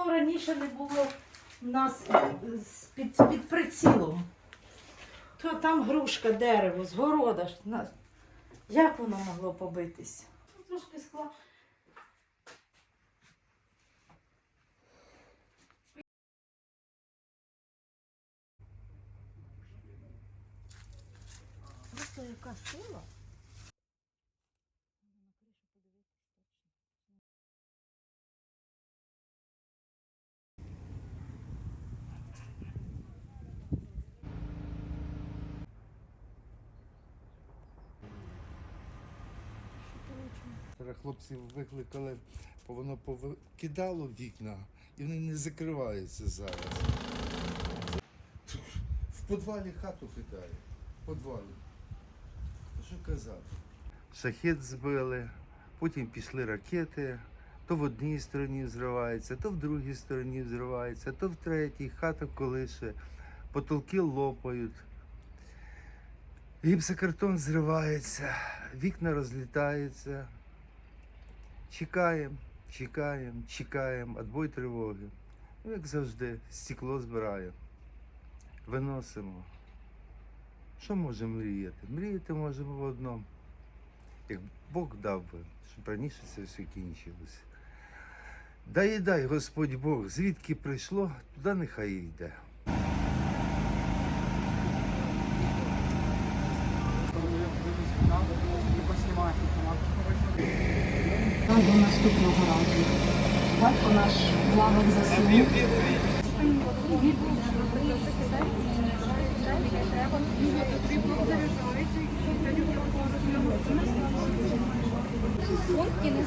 воно раніше не було у нас е, під, під прицілом. То там грушка, дерево, з города. Як воно могло побитись? Ну, Трошки скла. Просто яка сила. Вчора хлопців викликали, бо воно повикидало вікна і вони не закриваються зараз. В підвалі хату кидає. В підвалі. Та Що казати? Шахет збили, потім пішли ракети. То в одній стороні взривається, то в другій стороні взривається, то в третій, хата колише, потолки лопають. Гіпсокартон зривається, вікна розлітаються. Чекаємо, чекаємо, чекаємо, отбой тривоги. Ну, як завжди, стекло збираємо, виносимо. Що можемо мріяти? Мріяти можемо в одному. Як Бог дав би, щоб раніше це все кінчилося. Дай і дай Господь Бог, звідки прийшло, туди нехай і йде. До наступного разу. Батько наш лавах заснув. Фотки не